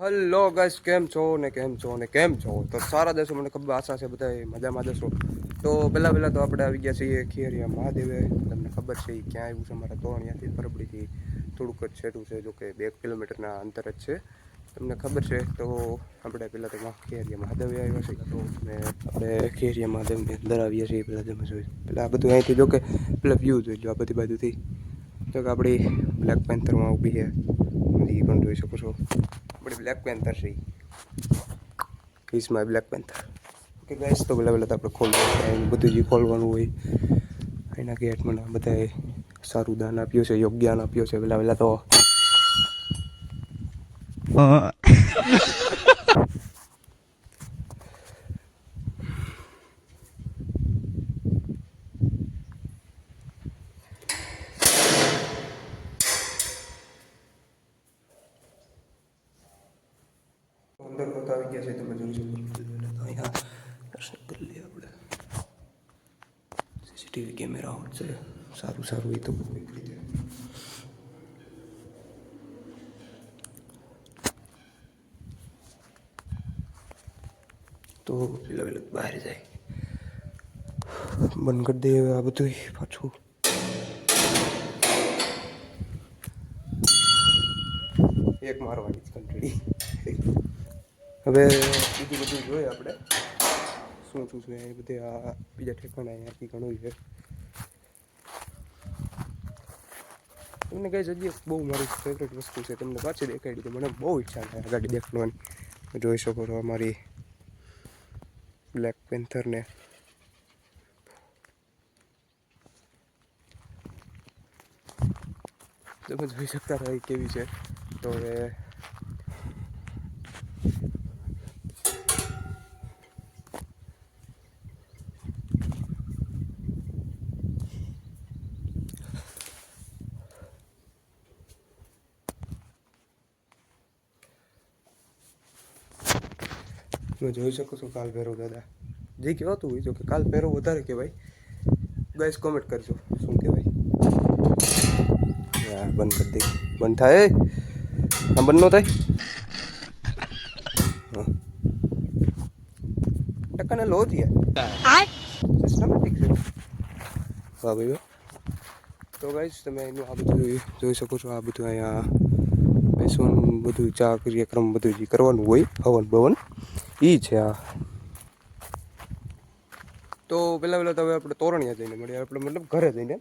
Hello guys કેમ છો ને કેમ છો ને કેમ છો? તો સારા દેશો, મને ખબર આશા છે બધા મજામાં દેશો. તો પહેલાં પહેલાં તો આપણે આવી ગયા છીએ ખીરિયા મહાદેવે. તમને ખબર છે ક્યાં આવ્યું છે? અમારા અહીંયાથી પરબડીથી થોડુંક જ છેટું છે, જો કે બે કિલોમીટરના અંતર જ છે. તમને ખબર છે, તો આપણે પહેલાં તો ખેરિયા મહાદેવે આવ્યા છીએ. તો ને આપણે ખેરિયા મહાદેવની અંદર આવીએ છીએ, પહેલાં તમે જોઈ પહેલાં આ બધું અહીંથી જો કે પેલા વ્યૂ જોઈ લો આ બધી બાજુથી. તો કે આપણી બ્લેક પેન્થરમાં ઊભી છે. એ પણ જોઈ શકો છો. આપણી બ્લેક પેન્થર છે is my Black Panther okay guys તો પહેલાં પહેલાં તો આપણે ખોલવાનું બધું જે ખોલવાનું હોય એના ગેટ મને બધાએ સારું દાન આપ્યું છે યોગ્ય જ્ઞાન આપ્યું છે પહેલાં પહેલાં તો અંદર તો આવી ગયા છે તમે જોઈ શકો તો અહીંયા દર્શન કરી લઈએ આપણે. સીસીટીવી કેમેરા છે. સારું સારું, એ તો બહુ એક તો બહાર જાય. બંધ કરી હવે આ બધું પાછું. એક મારવાની જ કંટડી. હવે બીજું બધું જોઈએ આપણે. શું શું છે એ બધે આ બીજા ઠેકાણા અહીંયાથી ઘણું છે. તમને કઈ જગ્યાએ બહુ મારી ફેવરેટ વસ્તુ છે તમને પાછી દેખાડી તો મને બહુ ઈચ્છા થાય ગાડી દેખવાની. જોઈ શકો છો અમારી બ્લેક પેન્થરને તમે જોઈ શકતા એ કેવી છે. તો હવે તમે જોઈ શકો છો કાલ ભૈરવ દાદા. જે કહેવાતું હોય જો કે કાલ ભૈરવ વધારે કહેવાય. ગાઈસ કોમેન્ટ કરજો શું કહેવાય. હા બંધ કરી દે. બંધ થાય આ બંધ ન થાય? ટકાને લો જ યાર. સિસ્ટમેટિક છે. હા ભાઈ વાહ. તો ગાઈસ તમે એનું આ બધું જોઈ શકો છો આ બધું અહીંયા બેસવાનું બધું ચા ક્રિયાક્રમ બધું જે કરવાનું હોય હવન ભવન એ છે આ તો પહેલાં પહેલાં તો હવે આપણે તોરણિયા જઈને મળીએ. આપણે મતલબ ઘરે જઈને.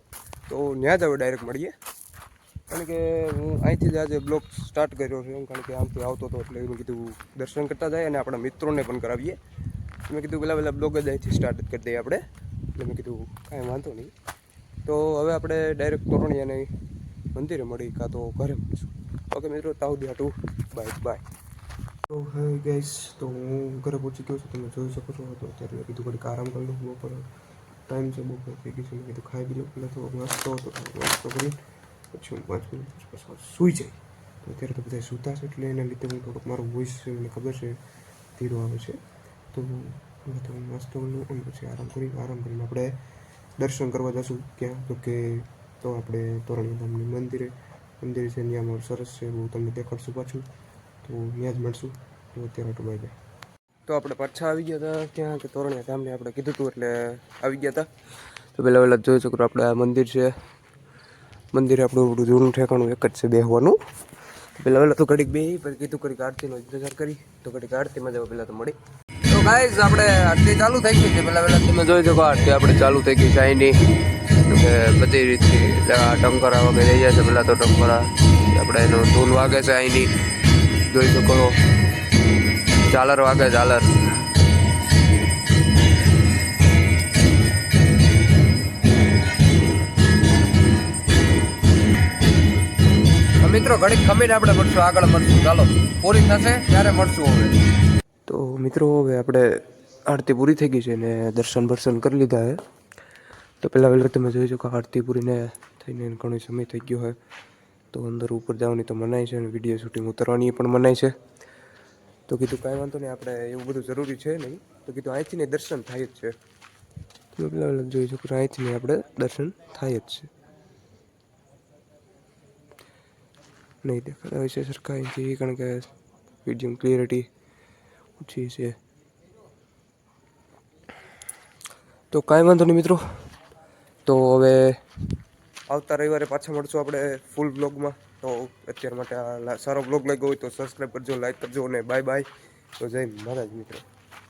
તો ત્યાં જ હવે ડાયરેક્ટ મળીએ. કારણ કે હું અહીંથી જ આજે બ્લોગ સ્ટાર્ટ કર્યો છે કારણ કે આમથી આવતો હતો એટલે એનું કીધું દર્શન કરતા જાય અને આપણા મિત્રોને પણ કરાવીએ. મેં કીધું પહેલાં પહેલાં બ્લોગ જ અહીંથી સ્ટાર્ટ કરી દઈએ આપણે. એટલે મેં કીધું કાંઈ વાંધો નહીં. તો હવે આપણે ડાયરેક્ટ તોરણિયાને મંદિરે મળી કાં તો ઘરે મળીશું. ઓકે મિત્રો, તાવ હાટું. બાય બાય તો હવે ગેસ તો હું ઘરે પહોંચી ગયો છું. તમે જોઈ શકો છો, તો અત્યારે કીધું, ઘડીક આરામ કરી લઉં બપોર ટાઈમ છે, બપોર થઈ ગયું છે. મેં કીધું, ખાઈ બી લઉં, પહેલાં તો નાસ્તો હતો નાસ્તો કરી, પછી હું પાંચ મિનિટ પછી સૂઈ જાય તો અત્યારે તો બધા સૂતા છે, એટલે એના લીધે હું થોડોક મારો વોઇસ છે, મને ખબર છે, ધીરો આવે છે. તો હું તો નાસ્તો લઉં અને પછી આરામ કરી, આરામ કરીને આપણે દર્શન કરવા જશું ક્યાં? તો કે તો આપણે તોરણી ધામની મંદિરે. મંદિર છે, ત્યાં અમારું સરસ છે હું તમને દેખાડશું પાછું. તો ત્યાં જ મળશું. તો અત્યારે તો બાય બાય તો આપણે પાછા આવી ગયા હતા ત્યાં કે તોરણિયા ગામને આપણે કીધું હતું એટલે આવી ગયા હતા. તો પહેલાં પહેલાં જોઈ શકો આપણે આ મંદિર છે. મંદિર આપણું બધું જૂનું ઠેકાણું એક જ છે બેહવાનું. પહેલાં પહેલાં તો ઘડીક બે, પછી કીધું કરી આરતીનો ઇંતજાર કરી. તો ઘડીક આરતીમાં જવા પહેલાં તો મળી. તો ગાઈઝ આપણે આરતી ચાલુ થઈ ગઈ છે. પહેલાં પહેલાં તમે જોઈ શકો આરતી આપણે ચાલુ થઈ ગઈ છે અહીંની. બધી રીતથી એટલે આ ટંકરા વગેરે લઈ જાય છે. પહેલાં તો ટંકરા આપણે એનો ધૂન વાગે છે અહીંની. જોઈ શકો છો. ઝાલર વાગે ઝાલર. મિત્રો, ઘડીક ખમીને આપણે મળશું, આગળ મળશું. ચાલો, પૂરી થશે, ત્યારે મળશું હવે. તો મિત્રો, હવે આપણે આરતી પૂરી થઈ ગઈ છે ને દર્શન બર્શન કરી લીધા છે. તો પહેલાં વહેલા તમે જોઈ શકો, આરતી પૂરીને થઈને ઘણો સમય થઈ ગયો હોય તો અંદર ઉપર જવાની તો મનાય છે અને વીડિયો શૂટિંગ ઉતરવાની પણ મનાય છે. તો કીધું કાંઈ વાંધો નહીં, આપણે એવું બધું જરૂરી છે નહીં. તો કીધું અહીંથી ને દર્શન થાય જ છે. તમે જોઈ શકો અહીંથી ને આપણે દર્શન થાય જ છે. નહીં દેખાતા હોય છે સરખા અહીંથી, કારણ કે વીડિયો ક્લિયરિટી ઓછી છે. તો કાંઈ વાંધો નહીં મિત્રો. તો હવે આવતા રવિવારે પાછા મળશું આપણે ફૂલ બ્લોગમાં તો અત્યાર માટે આ સારો બ્લોગ લાગ્યો હોય તો સબસ્ક્રાઈબ કરજો લાઈક કરજો અને બાય બાય તો જય મહારાજ મિત્રો.